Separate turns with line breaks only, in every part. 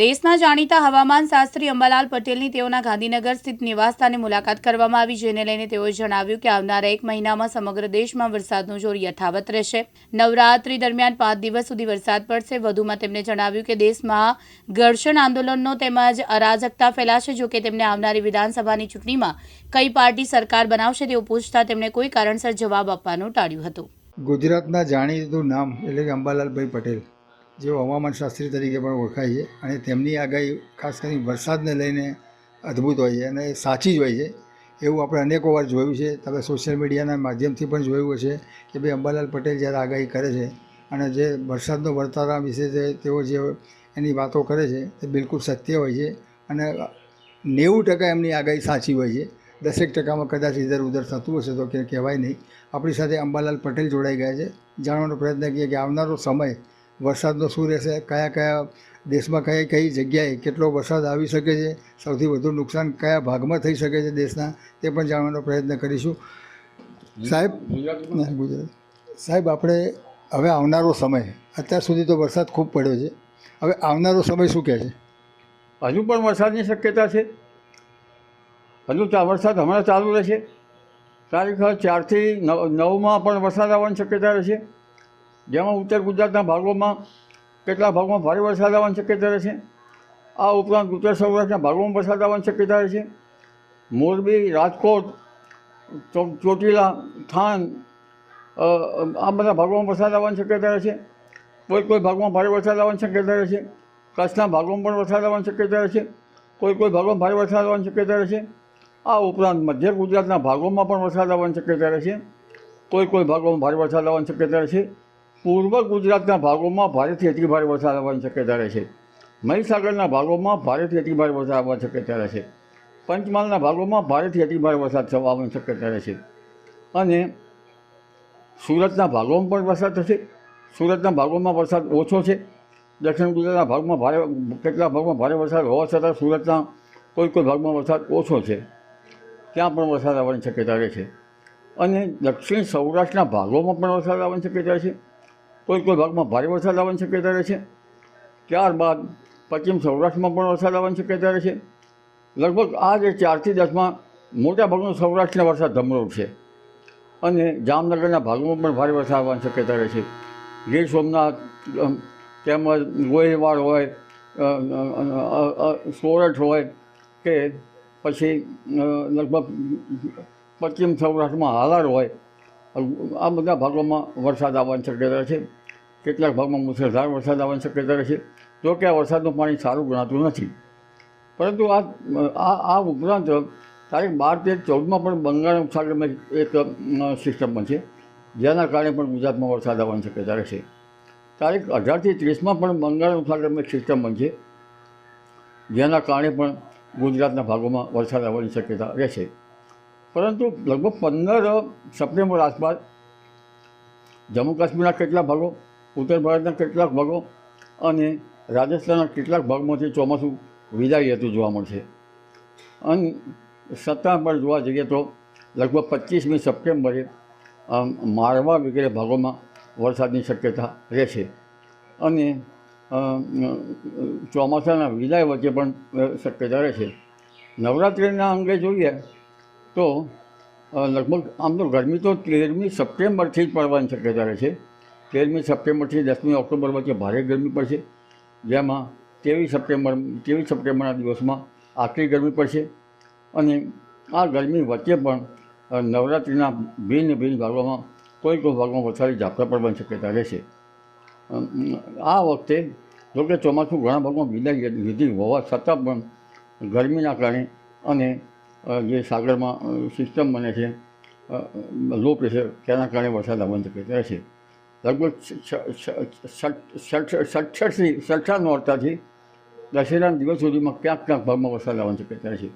દેશના જાણીતા હવામાન શાસ્ત્રી અંબાલાલ પટેલની તેઓના ગાંધીનગર સ્થિત નિવાસસ્થાને મુલાકાત કરવામાં આવી, જેને લઈને તેઓએ જણાવ્યું કે આવનારા એક મહિનામાં સમગ્ર દેશમાં વરસાદનું જોર યથાવત રહેશે. નવરાત્રી દરમિયાન પાંચ દિવસ સુધી વરસાદ પડશે. વધુમાં તેમણે જણાવ્યું કે દેશમાં ઘર્ષણ આંદોલનનો તેમજ અરાજકતા ફેલાશે. જોકે તેમને આવનારી વિધાનસભાની ચૂંટણીમાં કઈ પાર્ટી સરકાર બનાવશે તેવું પૂછતા તેમણે કોઈ કારણસર જવાબ આપવાનું ટાળ્યું હતું.
ગુજરાતના જાણીતું નામ એટલે કે અંબાલાલભાઈ પટેલ. જેઓ હવામાન શાસ્ત્રી તરીકે પણ ઓળખાય છે અને તેમની આગાહી ખાસ કરીને વરસાદને લઈને અદ્ભુત હોય છે અને સાચી જ હોય છે. એવું આપણે અનેકો વાર જોયું છે. તમે સોશિયલ મીડિયાના માધ્યમથી પણ જોયું હશે કે ભાઈ અંબાલાલ પટેલ જ્યારે આગાહી કરે છે અને જે વરસાદનો વર્તારા વિશે તેઓ જે એની વાતો કરે છે તે બિલકુલ સત્ય હોય છે અને નેવું ટકા એમની આગાહી સાચી હોય છે. દસેક ટકામાં કદાચ ઇધર ઉધર થતું હશે તો કે કહેવાય નહીં. આપણી સાથે અંબાલાલ પટેલ જોડાઈ ગયા છે. જાણવાનો પ્રયત્ન કરીએ કે આવનારો સમય વરસાદનો શું રહેશે કયા કયા દેશમાં કઈ કઈ જગ્યાએ કેટલો વરસાદ આવી શકે છે સૌથી વધુ નુકસાન કયા ભાગમાં થઈ શકે છે દેશના તે પણ જાણવાનો પ્રયત્ન કરીશું. સાહેબ ગુજરાત. સાહેબ આપણે હવે આવનારો સમય અત્યાર સુધી તો વરસાદ ખૂબ પડ્યો છે. હવે આવનારો સમય શું કહે છે?
હજુ પણ વરસાદની શક્યતા છે. હજુ વરસાદ હમણાં ચાલુ રહેશે. તારીખ ચારથી નવ નવમાં પણ વરસાદ આવવાની શક્યતા રહેશે. જેમાં ઉત્તર ગુજરાતના ભાગોમાં કેટલા ભાગોમાં ભારે વરસાદ આવવાની શક્યતા રહેશે આ ઉપરાંત ઉત્તર સૌરાષ્ટ્રના ભાગોમાં વરસાદ આવવાની શક્યતા રહેશે મોરબી, રાજકોટ ચોટીલા, થાન આ બધા ભાગોમાં વરસાદ આવવાની શક્યતા રહેશે કોઈ કોઈ ભાગમાં ભારે વરસાદ આવવાની શક્યતા રહેશે કચ્છના ભાગોમાં પણ વરસાદ આવવાની શક્યતા રહેશે કોઈ કોઈ ભાગોમાં ભારે વરસાદ આવવાની શક્યતા રહેશે આ ઉપરાંત મધ્ય ગુજરાતના ભાગોમાં પણ વરસાદ આવવાની શક્યતા રહેશે કોઈ કોઈ ભાગોમાં ભારે વરસાદ આવવાની શક્યતા રહેશે પૂર્વ ગુજરાતના ભાગોમાં ભારેથી અતિ ભારે વરસાદ આવવાની શક્યતા રહેશે મહીસાગરના ભાગોમાં ભારેથી અતિ ભારે વરસાદ આવવાની શક્યતા રહેશે પંચમહાલના ભાગોમાં ભારેથી અતિ ભારે વરસાદ થવાની શક્યતા રહેશે અને સુરતના ભાગોમાં પણ વરસાદ થશે. સુરતના ભાગોમાં વરસાદ ઓછો છે. દક્ષિણ ગુજરાતના ભાગમાં ભારે કેટલાક ભાગમાં ભારે વરસાદ હોવા છતાં સુરતના કોઈ કોઈ ભાગમાં વરસાદ ઓછો છે. ત્યાં પણ વરસાદ આવવાની શક્યતા રહે છે. અને દક્ષિણ સૌરાષ્ટ્રના ભાગોમાં પણ વરસાદ આવવાની શક્યતા છે. કોઈ કોઈ ભાગમાં ભારે વરસાદ આવવાની શક્યતા રહે છે? ત્યારબાદ પશ્ચિમ સૌરાષ્ટ્રમાં પણ વરસાદ આવવાની શક્યતા રહે છે? લગભગ આ જે ચારથી દસમાં મોટા ભાગનો સૌરાષ્ટ્રના વરસાદ ધમરૂપ છે. અને જામનગરના ભાગોમાં પણ ભારે વરસાદ આવવાની શક્યતા રહે છે. ગીર સોમનાથ તેમજ ગોહિલવાડ હોય સોરઠ હોય, કે પછી લગભગ પશ્ચિમ સૌરાષ્ટ્રમાં હાલાર હોય, આ બધા ભાગોમાં વરસાદ આવવાની શક્યતા છે. કેટલાક ભાગમાં મુસળધાર વરસાદ આવવાની શક્યતા રહે છે જો કે આ વરસાદનું પાણી સારું ગણાતું નથી. પરંતુ આ આ ઉપરાંત તારીખ બાર તેર ચૌદમાં પણ બંગાળ ઉપસાગરમાં એક સિસ્ટમ છે જેના કારણે પણ ગુજરાતમાં વરસાદ આવવાની શક્યતા રહેશે. તારીખ અઢારથી ત્રીસમાં પણ બંગાળ ઉપસાગરમાં એક સિસ્ટમ બનશે, જેના કારણે પણ ગુજરાતના ભાગોમાં વરસાદ આવવાની શક્યતા રહેશે. પરંતુ લગભગ પંદર સપ્ટેમ્બર આસપાસ જમ્મુ કાશ્મીરના કેટલા ભાગો ઉત્તર ભારતના કેટલાક ભાગો અને રાજસ્થાનના કેટલાક ભાગમાંથી ચોમાસું વિદાય હતું જોવા મળશે. અને સત્તા પર જોવા જઈએ તો લગભગ પચીસમી સપ્ટેમ્બરે મારવા વગેરે ભાગોમાં વરસાદની શક્યતા રહેશે. અને ચોમાસાના વિદાય વચ્ચે પણ શક્યતા રહેશે. નવરાત્રિના અંગે જોઈએ તો લગભગ આમ તો ગરમી તો તેરમી સપ્ટેમ્બરથી જ પડવાની શક્યતા રહેશે. તેરમી સપ્ટેમ્બરથી દસમી ઓક્ટોબર વચ્ચે ભારે ગરમી પડશે. જેમાં ત્રેવીસ સપ્ટેમ્બર, ત્રેવીસ સપ્ટેમ્બરના દિવસમાં આખરી ગરમી પડશે. અને આ ગરમી વચ્ચે પણ નવરાત્રિના ભિન્ન ભિન્ન ભાગોમાં કોઈ કોઈ ભાગમાં વરસાદી ઝાપટા પડવાની શક્યતા રહેશે. આ વખતે જોકે ચોમાસું ઘણા ભાગમાં વિદાય લીધી હોવા છતાં પણ ગરમીના કારણે અને જે સાગરમાં સિસ્ટમ બને છે લો પ્રેશર, તેના કારણે વરસાદ આવવાની શક્યતા રહેશે. લગભગ સડસઠથી સડસઠ નોરતાથી દશેરાના દિવસ સુધીમાં ક્યાંક ક્યાંક ભાગમાં વરસાદ આવવાની શક્યતા રહેશે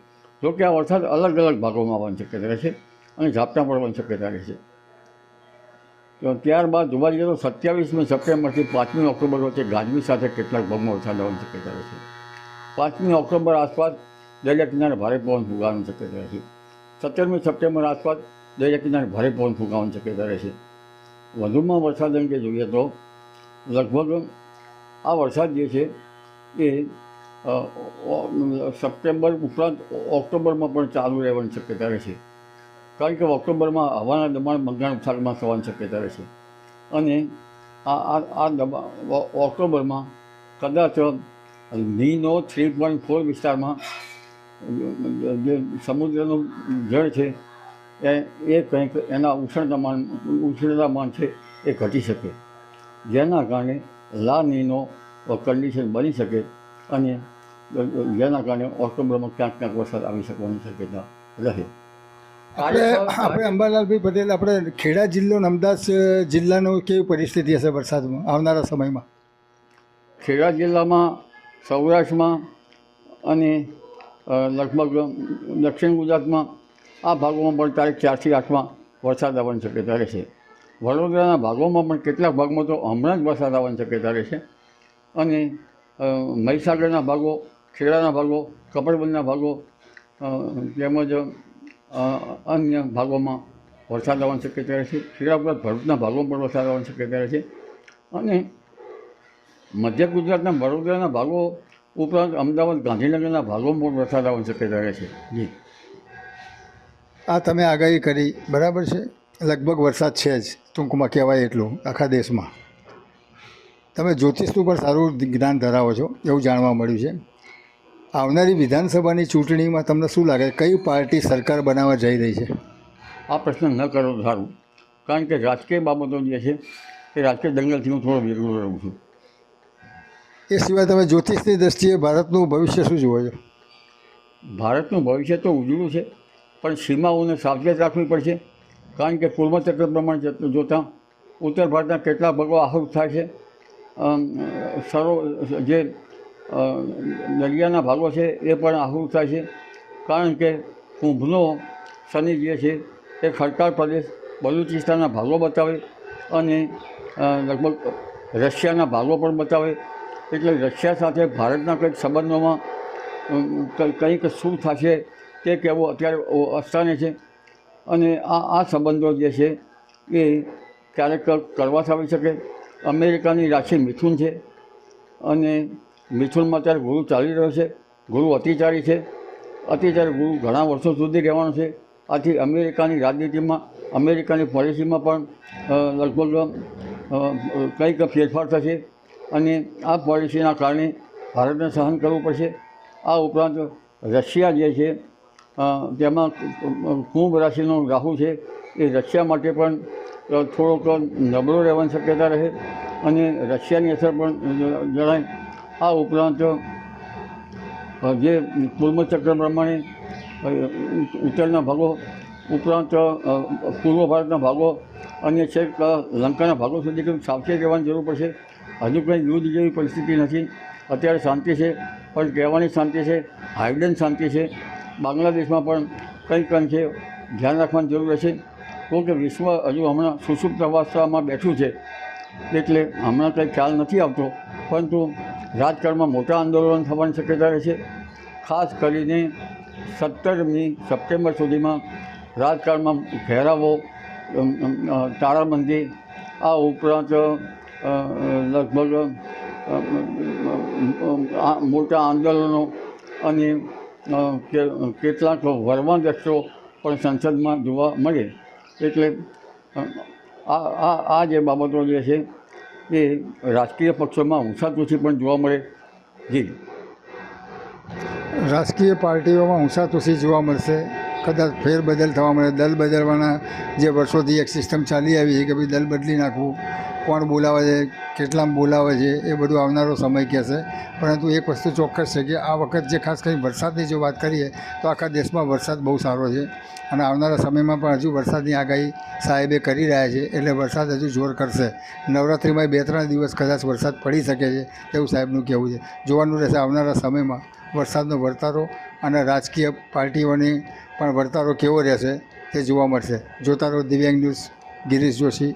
જો કે આ વરસાદ અલગ અલગ ભાગોમાં આવવાની શક્યતા રહેશે અને ઝાપટા પડવાની શક્યતા રહેશે તો ત્યારબાદ જોવા જઈએ તો સત્યાવીસમી સપ્ટેમ્બરથી પાંચમી ઓક્ટોબર વચ્ચે ગાજવી સાથે કેટલાક ભાગમાં વરસાદ આવવાની શક્યતા રહેશે પાંચમી ઓક્ટોબર આસપાસ દરિયા કિનારે ભારે પવન ફૂંકાવાની શક્યતા રહેશે સત્તરમી સપ્ટેમ્બર આસપાસ દરિયા કિનારે ભારે પવન ફૂંકાવાની શક્યતા રહેશે વધુમાં વરસાદ અંગે જોઈએ તો લગભગ આ વરસાદ જે છે એ સપ્ટેમ્બર ઉપરાંત ઓક્ટોબરમાં પણ ચાલુ રહેવાની શક્યતા રહેશે કારણ કે ઓક્ટોબરમાં હવાના દબાણ બંગાળ ઉપસાગરમાં થવાની શક્યતા રહેશે અને આ આ આ દબાણ ઓક્ટોબરમાં કદાચ નીનો થ્રી પોઈન્ટ ફોર વિસ્તારમાં જે સમુદ્રનું જળ છે એ એ કંઈક એના ઉષ્ણતામાન ઉષ્ણતામાન છે એ ઘટી શકે. જેના કારણે લાનીનો કન્ડિશન બની શકે અને જેના કારણે ઓક્ટોબરમાં ક્યાંક ક્યાંક વરસાદ આવી શકવાની શક્યતા રહે.
આપણે આપણે અંબાલાલભાઈ પટેલ આપણે ખેડા જિલ્લો અમદાવાદ જિલ્લાનો કેવી પરિસ્થિતિ હશે વરસાદમાં આવનારા સમયમાં?
ખેડા જિલ્લામાં સૌરાષ્ટ્રમાં અને લગભગ દક્ષિણ ગુજરાતમાં આ ભાગોમાં પણ તારીખ ચારથી આઠમાં વરસાદ આવવાની શક્યતા રહેશે. વડોદરાના ભાગોમાં પણ કેટલાક ભાગમાં તો હમણાં જ વરસાદ આવવાની શક્યતા રહેશે. અને મહીસાગરના ભાગો, ખેડાના ભાગો, કપડબંધના ભાગો તેમજ અન્ય ભાગોમાં વરસાદ આવવાની શક્યતા રહેશે. ખેડા ઉપરાંત ભરૂચના ભાગોમાં પણ વરસાદ આવવાની શક્યતા રહેશે. અને મધ્ય ગુજરાતના વડોદરાના ભાગો ઉપરાંત અમદાવાદ ગાંધીનગરના ભાગોમાં પણ વરસાદ આવવાની શક્યતા રહેશે. જી.
આ તમે આગાહી કરી બરાબર છે? લગભગ વરસાદ છે જ ટૂંકમાં કહેવાય એટલું આખા દેશમાં. તમે જ્યોતિષનું પણ સારું જ્ઞાન ધરાવો છો એવું જાણવા મળ્યું છે. આવનારી વિધાનસભાની ચૂંટણીમાં તમને શું લાગે કઈ પાર્ટી સરકાર બનાવવા જઈ રહી છે?
આ પ્રશ્ન ન કરો સારું. કારણ કે રાજકીય બાબતો જે છે એ રાજકીય દંગલથી હું થોડો વેગળો રહું છું.
એ સિવાય તમે જ્યોતિષની દ્રષ્ટિએ ભારતનું ભવિષ્ય શું જુઓ છો?
ભારતનું ભવિષ્ય તો ઉજળું છે. પણ સીમાઓને સાવચેત રાખવી પડશે. કારણ કે પૂર્વચક્ર પ્રમાણે જોતાં ઉત્તર ભારતના કેટલા ભાગો આહુત થાય છે. સરો, જે દરિયાના ભાગો છે એ પણ આહુત થાય છે. કારણ કે કુંભનો શનિ જે છે એ ખડકાળ પ્રદેશ બલુચિસ્તાનના ભાગો બતાવે અને લગભગ રશિયાના ભાગો પણ બતાવે. એટલે રશિયા સાથે ભારતના કંઈક સંબંધોમાં કંઈક શું થશે તે કહેવું અત્યારે અસ્થાને છે. અને આ આ સંબંધો જે છે એ ક્યારેક કરવા આવી શકે. અમેરિકાની રાશિ મિથુન છે. અને મિથુનમાં અત્યારે ગુરુ ચાલી રહ્યો છે. ગુરુ અતિચારી છે. અતિચારી ગુરુ ઘણા વર્ષો સુધી રહેવાનો છે. આથી અમેરિકાની રાજનીતિમાં, અમેરિકાની પોલિસીમાં પણ લગભગ કંઈક ફેરફાર થશે. અને આ પોલિસીના કારણે ભારતને સહન કરવું પડશે. આ ઉપરાંત રશિયા જે છે તેમાં કુંભ રાશિનો રાહુ છે, એ રશિયા માટે પણ થોડોક નબળો રહેવાની શક્યતા રહે અને રશિયાની અસર પણ જણાય. આ ઉપરાંત જે પૂર્વચક્ર પ્રમાણે ઉત્તરના ભાગો, ઉપરાંત પૂર્વ ભારતના ભાગો અને છેક લંકાના ભાગો સુધી કંઈક સાવચેત રહેવાની જરૂર પડશે. હજુ કંઈ યુદ્ધ જેવી પરિસ્થિતિ નથી. અત્યારે શાંતિ છે, પણ કહેવાની શાંતિ છે હાઇડન શાંતિ છે. બાંગ્લાદેશમાં પણ કંઈક અંશે ધ્યાન રાખવાની જરૂર રહેશે. તો કે વિશ્વ હજુ હમણાં સુષુપ્ત અવસ્થામાં બેઠું છે, એટલે હમણાં કંઈ ખ્યાલ નથી આવતો. પરંતુ રાજકારણમાં મોટા આંદોલન થવાની શક્યતા રહે છે. ખાસ કરીને સત્તરમી સપ્ટેમ્બર સુધીમાં રાજકારણમાં ઘેરાવો તાળાબંધી આ ઉપરાંત લગભગ મોટા આંદોલનો અને કેટલાક વરવાદક્ષો પણ સંસદમાં જોવા મળે. એટલે આ આ જે બાબતો જે છે, એ રાજકીય પક્ષોમાં ઊંચાતુથી પણ જોવા મળે. જી.
રાજકીય પાર્ટીઓમાં ઊંચાતુસી જોવા મળશે. કદાચ ફેરબદલ થવા મળે દલ બદલવાના જે વર્ષોથી એક સિસ્ટમ ચાલી આવી છે કે ભાઈ દલ બદલી નાખવું, કોણ બોલાવે છે, કેટલામાં બોલાવે છે, એ બધું આવનારો સમય કહેશે પરંતુ એક વસ્તુ ચોક્કસ છે કે આ વખત જે ખાસ કરીને વરસાદની જો વાત કરીએ, તો આખા દેશમાં વરસાદ બહુ સારો છે. અને આવનારા સમયમાં પણ હજુ વરસાદની આગાહી સાહેબે કરી રહ્યા છે, એટલે વરસાદ હજુ જોર કરશે. નવરાત્રિમાં બે ત્રણ દિવસ કદાચ વરસાદ પડી શકે છે, તેવું સાહેબનું કહેવું છે. જોવાનું રહેશે આવનારા સમયમાં વરસાદનો વર્તારો અને રાજકીય પાર્ટીઓની પણ વર્તારો કેવો રહેશે તે જોવા મળશે. જોતા રહો દિવ્યાંગ ન્યૂઝ ગિરીશ જોશી.